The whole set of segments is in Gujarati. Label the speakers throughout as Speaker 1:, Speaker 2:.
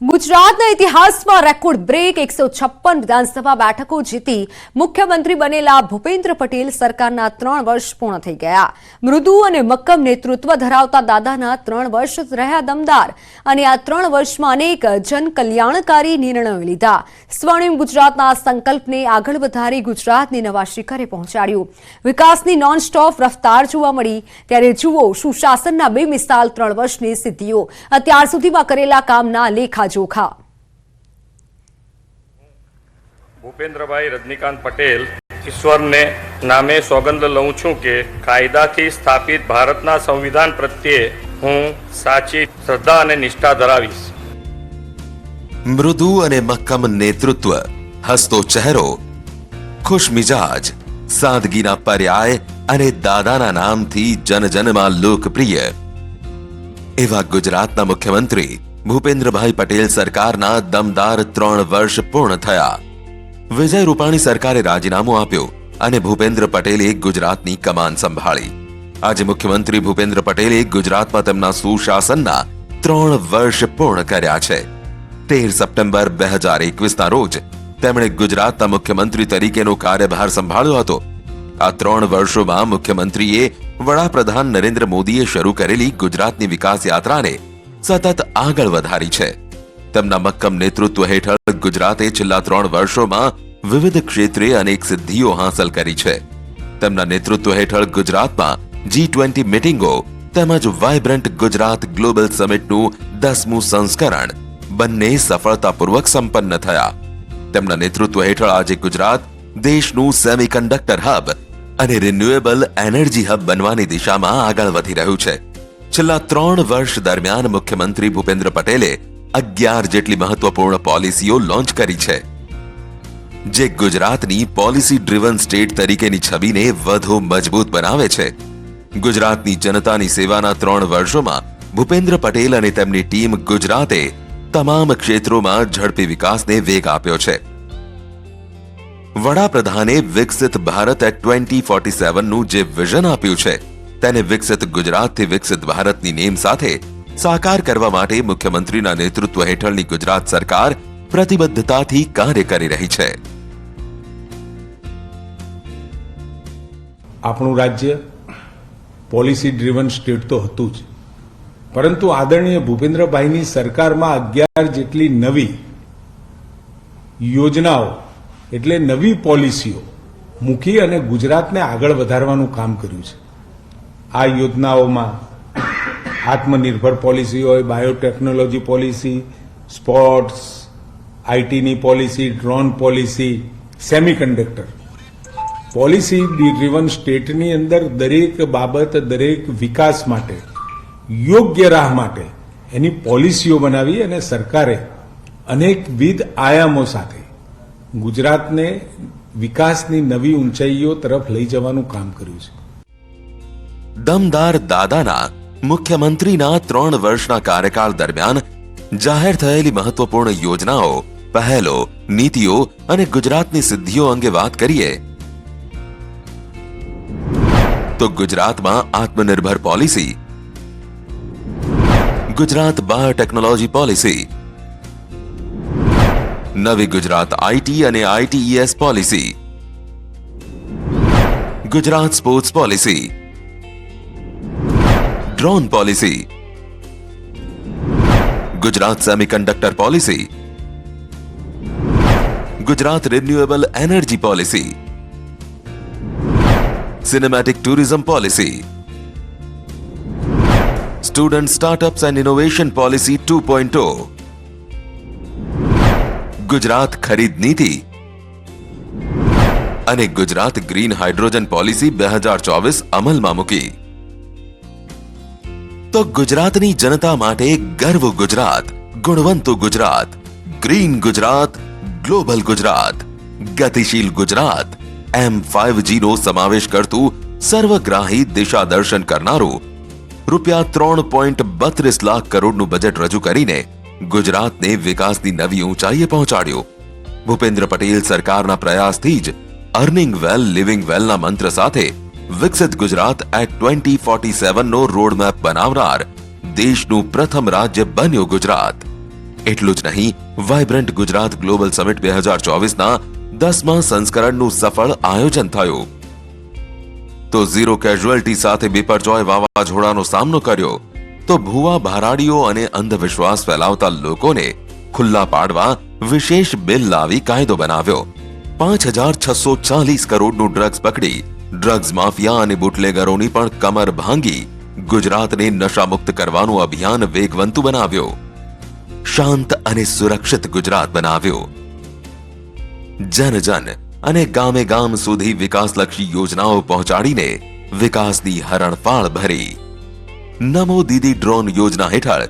Speaker 1: ગુજરાતના ઇતિહાસમાં રેકોર્ડ બ્રેક, એકસો છપ્પન વિધાનસભા બેઠકો જીતી મુખ્યમંત્રી બનેલા ભૂપેન્દ્ર પટેલ સરકારના ત્રણ વર્ષ પૂર્ણ થઈ ગયા. મૃદુ અને મક્કમ નેતૃત્વ ધરાવતા દાદાના ત્રણ વર્ષ રહ્યા દમદાર. અને આ ત્રણ વર્ષમાં અનેક જનકલ્યાણકારી નિર્ણયો લીધા. સ્વર્ણિમ ગુજરાતના સંકલ્પને આગળ વધારી ગુજરાતને નવા શિખરે પહોંચાડ્યું. વિકાસની નોન સ્ટોપ રફતાર જોવા મળી. ત્યારે જુઓ, સુશાસનના બે મિસાલ ત્રણ વર્ષની સિદ્ધિઓ. અત્યાર સુધીમાં કરેલા કામના લેખાજોખા
Speaker 2: ભૂપેન્દ્રભાઈ રજનીકાંત પટેલ ઈશ્વરને નામે સોગંદ લઉં છું કે કાયદાથી સ્થાપિત ભારતના સંવિધાન પ્રત્યે હું સાચી શ્રદ્ધા અને નિષ્ઠા ધરાવીશ.
Speaker 3: મૃદુ અને મક્કમ નેતૃત્વ હસતો ચહેરો ખુશ મિજાજ સાદગીના પર્યાય અને દાદાના નામથી જનજનમાં લોકપ્રિય. એવા ગુજરાતના મુખ્યમંત્રી ભૂપેન્દ્રભાઈ પટેલ સરકારના દમદાર ત્રણ વર્ષ પૂર્ણ થયા. વિજય રૂપાણી સરકારે રાજીનામું આપ્યું અને ભૂપેન્દ્ર પટેલે ગુજરાતની કમાન સંભાળી. આજે મુખ્યમંત્રી ભૂપેન્દ્ર પટેલે ગુજરાતમાં તેમના સુશાસનના ત્રણ વર્ષ પૂર્ણ કર્યા છે. તેર સપ્ટેમ્બર બે હજાર એકવીસના રોજ તેમણે ગુજરાતના મુખ્યમંત્રી તરીકેનો કાર્યભાર સંભાળ્યો હતો. આ ત્રણ વર્ષોમાં મુખ્યમંત્રીએ વડાપ્રધાન નરેન્દ્ર મોદીએ શરૂ કરેલી ગુજરાતની વિકાસ યાત્રાને સતત આગળ વધારી છે. તેમના મક્કમ નેતૃત્વ હેઠળ ગુજરાતે છેલ્લા ત્રણ વર્ષોમાં વિવિધ ક્ષેત્રે અનેક સિદ્ધિઓ હાંસલ કરી છે. તેમના નેતૃત્વ હેઠળ ગુજરાતમાં જી ટ્વેન્ટી મિટિંગો તેમજ વાઇબ્રન્ટ ગુજરાત ગ્લોબલ સમિટનું દસમું સંસ્કરણ બંને સફળતાપૂર્વક સંપન્ન થયા. તેમના નેતૃત્વ હેઠળ આજે ગુજરાત દેશનું સેમિકન્ડક્ટર હબ અને રિન્યુએબલ એનર્જી હબ બનવાની દિશામાં આગળ વધી રહ્યું છે. છેલ્લા ત્રણ વર્ષ દરમિયાન મુખ્યમંત્રી ભૂપેન્દ્ર પટેલે અગિયાર જેટલી મહત્વપૂર્ણ પોલિસીઓ લોન્ચ કરી છે, જે ગુજરાતની પોલિસી ડ્રિવન સ્ટેટ તરીકેની છબીને વધુ મજબૂત બનાવે છે. ગુજરાતની જનતાની સેવાના ત્રણ વર્ષોમાં ભૂપેન્દ્ર પટેલ અને તેમની ટીમ ગુજરાતે તમામ ક્ષેત્રોમાં ઝડપી વિકાસને વેગ આપ્યો છે. વડાપ્રધાને વિકસિત ભારત એટ ટ્વેન્ટી ફોર્ટી સેવનનું જે વિઝન આપ્યું છે તેને વિકસિત ગુજરાતથી વિકસિત ભારતની નેમ સાથે સાકાર કરવા માટે મુખ્યમંત્રીના નેતૃત્વ હેઠળની ગુજરાત સરકાર પ્રતિબદ્ધતાથી કાર્ય કરી રહી છે.
Speaker 4: આપણું રાજ્ય પોલિસી ડ્રીવન સ્ટેટ તો હતું જ. પરંતુ આદરણીય ભૂપેન્દ્રભાઈની સરકારમાં અગિયાર જેટલી નવી યોજનાઓ એટલે નવી પોલિસીઓ મૂકી અને ગુજરાતને આગળ વધારવાનું કામ કર્યું છે. આ યોજનાઓમાં આત્મનિર્ભર પોલિસી હોય, biotechnology policy, sports, આઈટીની policy, drone policy, semiconductor. Policy driven સ્ટેટની અંદર દરેક બાબત, દરેક વિકાસ માટે, યોગ્ય રાહ માટે એની પોલિસીઓ બનાવી અને સરકારે અનેકવિધ આયામો સાથે ગુજરાતને વિકાસની નવી ઊંચાઈઓ તરફ લઈ જવાનું કામ કર્યું છે.
Speaker 3: દમદાર દાદાના મુખ્યમંત્રીના ત્રણ વર્ષના કાર્યકાળ દરમિયાન જાહેર થયેલી મહત્વપૂર્ણ યોજનાઓ, પહેલો, નીતિઓ અને ગુજરાતની સિદ્ધિઓ અંગે વાત કરીએ. તો ગુજરાતમાં આત્મનિર્ભર પોલિસી. Gujarat biotechnology policy. નવી ગુજરાત આઈટી અને ITES policy. Gujarat sports policy. Drone policy Gujarat semiconductor policy Gujarat renewable energy policy cinematic tourism policy student startups and innovation policy two point Gujarat ખરીદ નીતિ અને ગુજરાત ગ્રીન હાઇડ્રોજન પોલિસી બે હજાર ચોવીસ અમલમાં મૂકી તો ગુજરાતની જનતા માટે ગર્વ ગુજરાત, ગુણવંતુ ગુજરાત, ગ્રીન ગુજરાત, ગ્લોબલ ગુજરાત, ગતિશીલ ગુજરાત. એમ ફાઈવ નો સમાવેશ કરતું સર્વગ્રાહી દિશા દર્શન કરનારું રૂપિયા ત્રણ પોઈન્ટ બત્રીસ લાખ કરોડનું બજેટ રજૂ કરીને ગુજરાતને વિકાસની નવી ઊંચાઈએ પહોંચાડ્યું. ભૂપેન્દ્ર પટેલ સરકારના પ્રયાસથી જ અર્નિંગ વેલ, લિવિંગ વેલના મંત્ર સાથે વિકસિત ગુજરાત એટ ટ્વેન્ટી ફોર્ટી સેવનનો રોડમેપ બનાવનાર દેશનું પ્રથમ રાજ્ય બન્યું ગુજરાત. એટલું જ નહીં વાઇબ્રન્ટ ગુજરાત ગ્લોબલ સમિટ બે હજાર ચોવીસના દસમા સંસ્કરણનું સફળ આયોજન થયું. તો ઝીરો કેઝ્યુઅલ્ટી સાથે બિપરજોય વાવાઝોડાનો સામનો કર્યો, તો ભુવા ભારાડીઓ અને અંધવિશ્વાસ ફેલાવતા લોકોને ખુલ્લા પાડવા વિશેષ બિલ લાવી કાયદો બનાવ્યો. પાંચ હજાર છસો ચાલીસ કરોડનું ડ્રગ્સ પકડી ડ્રગ્સ માફિયા અને બુટલેગરોની પણ કમર ભાંગી ગુજરાતને નશામુક્ત કરવાનું અભિયાન વેગવંતુ બનાવ્યો. શાંત અને સુરક્ષિત ગુજરાત બનાવ્યો. જન જન અને ગામે ગામ સુધી વિકાસલક્ષી યોજનાઓ પહોંચાડીને વિકાસની હરણફાળ ભરી. નમો દીદી ડ્રોન યોજના હેઠળ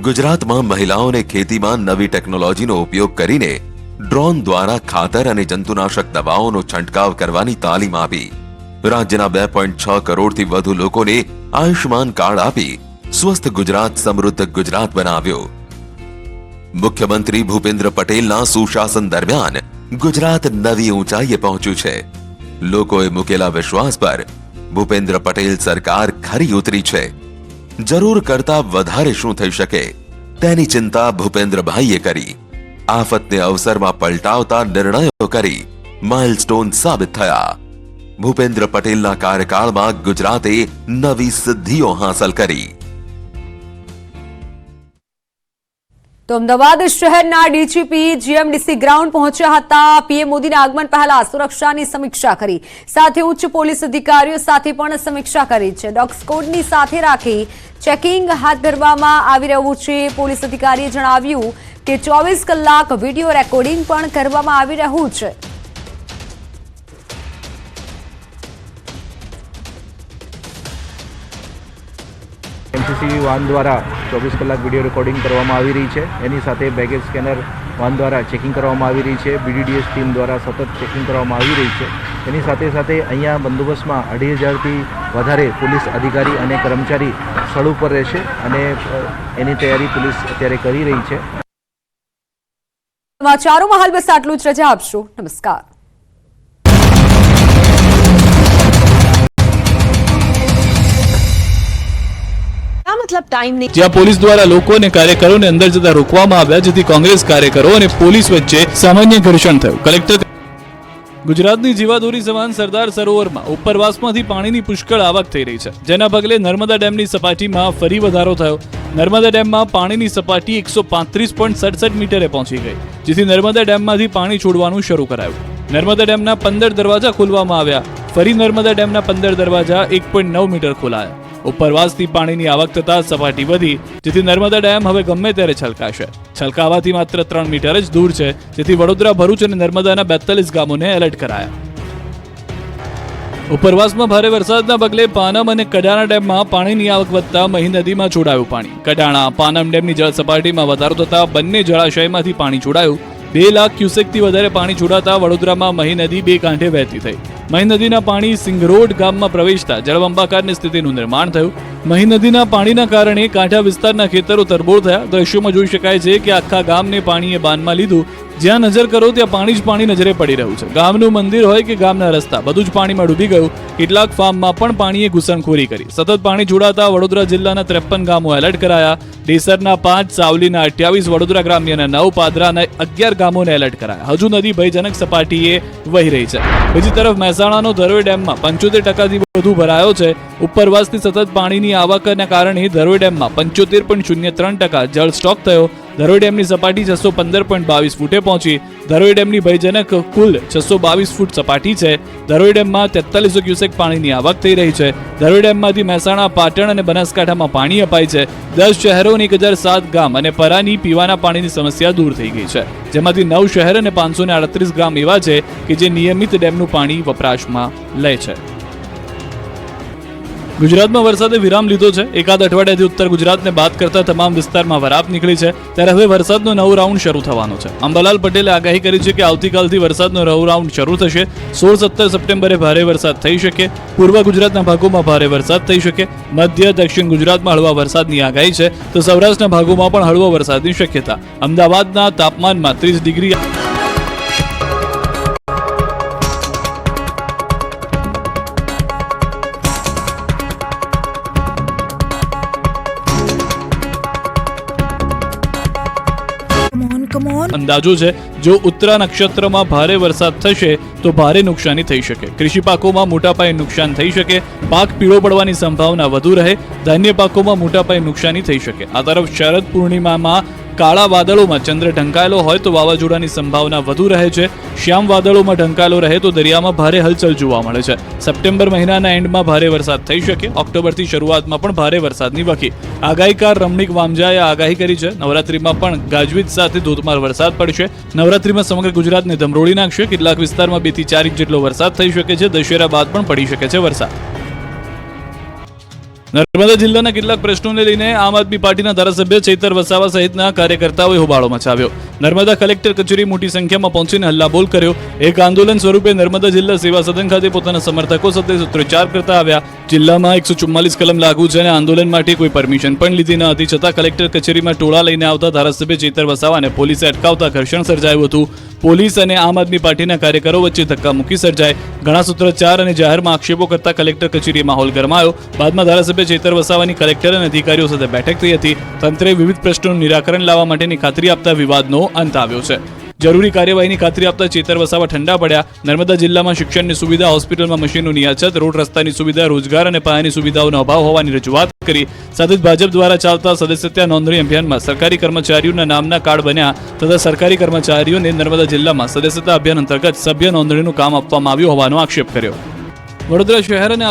Speaker 3: ગુજરાતમાં મહિલાઓને ખેતીમાં નવી ટેકનોલોજીનો ઉપયોગ કરીને ડ્રોન દ્વારા ખાતર અને જંતુનાશક દવાઓનો છંટકાવ કરવાની તાલીમ આપી. રાજ્યના બે પોઈન્ટ છ કરોડથી વધુ લોકોને આયુષ્માન કાર્ડ આપી સ્વસ્થ ગુજરાત, સમૃદ્ધ ગુજરાત બનાવ્યો. મુખ્યમંત્રી ભૂપેન્દ્ર પટેલના સુશાસન દરમિયાન ગુજરાત નવી ઊંચાઈએ પહોંચ્યું છે. લોકોએ મૂકેલા વિશ્વાસ પર ભૂપેન્દ્ર પટેલ સરકાર ખરી ઉતરી છે. જરૂર કરતા વધારે શું થઈ શકે? તેની ચિંતા ભૂપેન્દ્રભાઈએ કરી. આફતને અવસરમાં પલટાવતા નિર્ણયો કરી માઇલસ્ટોન સાબિત થયા. ભૂપેન્દ્ર પટેલના કાર્યકાળમાં ગુજરાતે નવી સિદ્ધિઓ હાંસલ કરી.
Speaker 1: તો અમદાવાદ શહેરના ડીજીપી જીએમડીસી ગ્રાઉન્ડ પહોંચ્યા હતા. પીએમ મોદીના આગમન પહેલા સુરક્ષાની સમીક્ષા કરી. સાથે ઉચ્ચ પોલીસ અધિકારીઓ સાથે પણ સમીક્ષા કરી છે. ડોગ સાથે રાખી ચેકિંગ હાથ ધરવામાં આવી રહ્યું છે. પોલીસ અધિકારીએ જણાવ્યું કે ચોવીસ કલાક વીડિયો રેકોર્ડિંગ પણ કરવામાં આવી રહ્યું છે.
Speaker 5: એનસીસી વાન દ્વારા ચોવીસ કલાક વીડિયો રેકોર્ડિંગ કરવામાં આવી રહી છે. એની સાથે બેગેજ સ્કેનર વાન દ્વારા ચેકિંગ કરવામાં આવી રહી છે. બીડીડીએસ ટીમ દ્વારા સતત ચેકિંગ કરવામાં આવી રહી છે. એની સાથે સાથે અહીંયા બંદોબસ્તમાં અઢી હજારથી વધારે પોલીસ અધિકારી અને કર્મચારી સ્થળ ઉપર રહેશે અને એની તૈયારી પોલીસ અત્યારે કરી રહી છે.
Speaker 1: સમાચારોમાં હાલ બસ આટલું જ. રજા આપશો. નમસ્કાર.
Speaker 6: મતલબ ટાઈમ નહીં.
Speaker 7: જ્યાં પોલીસ દ્વારા લોકો અને કાર્યકરોને અંદર જતા રોકવામાં આવ્યા, જેથી કોંગ્રેસ કાર્યકરો અને પોલીસ વચ્ચે સામાન્ય ઘર્ષણ થયું. કલેક્ટર ગુજરાતની જીવાદોરી સમાન સરદાર સરોવરમાં ઉપરવાસમાંથી પાણીની પુષ્કળ આવક થઈ રહી છે. જેના પગલે નર્મદા ડેમની સપાટીમાં ફરી વધારો થયો. નર્મદા ડેમમાં પાણીની સપાટી એકસો પાંત્રીસ પોઈન્ટ સડસઠ મીટરે પહોંચી ગઈ, જેથી નર્મદા ડેમમાંથી પાણી છોડવાનું શરૂ કરાયું. નર્મદા ડેમના પંદર દરવાજા ખોલવામાં આવ્યા. ફરી નર્મદા ડેમના પંદર દરવાજા એક પોઈન્ટ નવ મીટર ખોલાયા. ઉપરવાસથી પાણીની આવક થતા સપાટી વધી, જેથી નર્મદા ડેમ હવે ગમે ત્યારે છલકાશે. છલકાવાથી માત્ર ત્રણ મીટર જ દૂર છે, જેથી વડોદરા, ભરૂચ અને નર્મદાના બેતાલીસ ગામોને એલર્ટ કરાયા. ઉપરવાસમાં ભારે વરસાદના પગલે પાનમ અને કડાણા ડેમમાં પાણીની આવક વધતા મહી નદીમાં છોડાયું પાણી. કડાણા, પાનમ ડેમની જળ સપાટીમાં વધારો થતા બંને જળાશયમાંથી પાણી છોડાયું. બે લાખ ક્યુસેકથી વધારે પાણી છોડાતા વડોદરામાં મહી નદી બે કાંઠે વહેતી થઈ. મહી નદીના પાણી સિંગરોડ ગામમાં પ્રવેશતા જળબંબાકારની સ્થિતિનું નિર્માણ થયું. મહી નદીના પાણીના કારણે કાંઠા વિસ્તારના ખેતરો તરબોળ થયા. દ્રશ્યોમાં જોઈ શકાય છે કે આખા ગામને પાણીએ બાનમાં લીધું જ્યાં નજર કરો ત્યાં પાણી જ પાણી નજરે પડી રહ્યું છે. ગામનું મંદિર હોય કે ગામના રસ્તા, બધું જ પાણીમાં ડૂબી ગયું. કેટલાક ફાર્મમાં પણ પાણીએ ઘૂસણખોરી કરી. સતત પાણી જોડાતા વડોદરા જિલ્લાના ત્રેપન ગામો એલર્ટ કરાયા. ડેસરના પાંચ, સાવલીના અઠ્યાવીસ, વડોદરા ગ્રામ્યના નવ, પાદરાના અગિયાર ગામોને એલર્ટ કરાયા. હજુ નદી ભયજનક સપાટીએ વહી રહી છે. બીજી તરફ મહેસાણાનો ધરોઈ ડેમમાં પંચોતેર ટકાથી વધુ ભરાયો છે. ઉપરવાસથી સતત પાણીની આવકના કારણે ધરોઈ ડેમમાં પંચોતેર પોઈન્ટ શૂન્ય ત્રણ ટકા જળ સ્ટોક થયો. ધરોઈ ડેમની સપાટી છસો પંદર પોઈન્ટ બાવીસ ફૂટે પહોંચી. ધરોઈ ડેમની ભયજનક કુલ છસો બાવીસ ફૂટ સપાટી છે. ધરોઈ ડેમમાં તેતાલીસો ક્યુસેક પાણીની આવક થઈ રહી છે. ધરોઈ ડેમમાંથી મહેસાણા, પાટણ અને બનાસકાંઠામાં પાણી અપાય છે. દસ શહેરો અને એક હજાર સાત ગામ અને પરાની પીવાના પાણીની સમસ્યા દૂર થઈ ગઈ છે. જેમાંથી નવ શહેર અને પાંચસો ને આડત્રીસ ગામ એવા છે કે જે નિયમિત ડેમનું પાણી વપરાશમાં લે છે. ગુજરાતમાં વરસાદે વિરામ લીધો છે. એકાદ અઠવાડિયાથી ઉત્તર ગુજરાતને બાદ કરતા તમામ વિસ્તારમાં વરાપ નીકળી છે. ત્યારે હવે વરસાદનો નવો રાઉન્ડ શરૂ થવાનો છે. અંબાલાલ પટેલે આગાહી કરી છે કે આવતીકાલથી વરસાદનો નવો રાઉન્ડ શરૂ થશે. સોળ સત્તર સપ્ટેમ્બરે ભારે વરસાદ થઈ શકે. પૂર્વ ગુજરાતના ભાગોમાં ભારે વરસાદ થઈ શકે. મધ્ય, દક્ષિણ ગુજરાતમાં હળવા વરસાદની આગાહી છે. તો સૌરાષ્ટ્રના ભાગોમાં પણ હળવો વરસાદની શક્યતા. અમદાવાદના તાપમાનમાં ત્રીસ ડિગ્રી અંદાજો છે, જો ઉત્તરા નક્ષત્રમાં ભારે વરસાદ થશે, તો ભારે નુકસાની થઈ શકે. કૃષિ પાકોમાં મોટા પાયે નુકસાન થઈ શકે, પાક પીળો પડવાની સંભાવના વધુ રહે, ધાન્ય પાકોમાં મોટા પાયે નુકસાની થઈ શકે. આ તરફ શરદ પૂર્ણિમામાં કાળા વાદળોમાં ચંદ્ર ઢંકાયેલો હોય તો વાવાઝોડાની સંભાવના વધુ રહે છે. શ્યામ વાદળોમાં ઢંકાયેલો રહે તો દરિયામાં ભારે હલચલ જોવા મળે છે. સપ્ટેમ્બર મહિનાના એન્ડમાં ભારે વરસાદ થઈ શકે. ઓક્ટોબરથી શરૂઆતમાં પણ ભારે વરસાદની વકી. આગાહીકાર રમણીક વામજાએ આગાહી કરી છે. નવરાત્રીમાં પણ ગાજવીજ સાથે ધોધમાર વરસાદ પડશે. નવરાત્રીમાં સમગ્ર ગુજરાતને ધમરોળી નાખશે. કેટલાક વિસ્તારમાં બેથી ચાર ઇંચ જેટલો વરસાદ થઈ શકે છે. દશેરા બાદ પણ પડી શકે છે વરસાદ. નર્મદા જિલ્લાના કેટલાક પ્રશ્નોને લઈને આમ આદમી પાર્ટીના ધારાસભ્ય ચૈતર વસાવા સહિતના કાર્યકર્તાઓએ હોબાળો મચાવ્યો. નર્મદા કલેક્ટર કચેરી મોટી સંખ્યામાં પહોંચીને હલ્લાબોલ કર્યો. એક આંદોલન સ્વરૂપે નર્મદા જિલ્લા સેવા સદન ખાતે પોતાના સમર્થકો સાથે સૂત્રોચ્ચાર કરતા આવ્યા. જિલ્લામાં એકસો ચુમ્માલીસ કલમ લાગુ છે અને આંદોલન માટે કોઈ પરમિશન પણ લીધી ન હતી. છતાં કલેક્ટર કચેરીમાં ટોળા લઈને આવતા ધારાસભ્ય ચૈતર વસાવાને પોલીસે અટકાવતા ઘર્ષણ સર્જાયું હતું. પોલીસ અને આમ આદમી પાર્ટીના કાર્યકરો વચ્ચે ધક્કા મૂકી સર્જાય. ઘણા સૂત્રોચ્ચાર અને જાહેરમાં આક્ષેપો કરતા કલેક્ટર કચેરી માહોલ ગરમાયો. બાદમાં ધારાસભ્ય ચેતર વસાવાની કલેક્ટર અને અધિકારીઓ સાથે બેઠક થઈ હતી. તંત્રે વિવિધ પ્રશ્નોનું નિરાકરણ લાવવા માટેની ખાતરી આપતા વિવાદનો અંત આવ્યો છે. જરૂરી કાર્યવાહીની ખાતરી આપતા ચેતર વસાવા ઠંડા પડ્યા. નર્મદા જિલ્લામાં શિક્ષણની સુવિધા, હોસ્પિટલમાં મશીનોની અછત રોડ રસ્તાની સુવિધા, રોજગાર અને પાયાની સુવિધાઓનો અભાવ હોવાની રજૂઆત કરી. સાથે જ ભાજપ દ્વારા ચાલતા સદસ્યતા નોંધણી અભિયાનમાં સરકારી કર્મચારીઓના નામના કાર્ડ બન્યા તથા સરકારી કર્મચારીઓને નર્મદા જિલ્લામાં સદસ્યતા અભિયાન અંતર્ગત સભ્ય નોંધણીનું કામ આપવામાં આવ્યું હોવાનો આક્ષેપ કર્યો. વડોદરા શહેર અને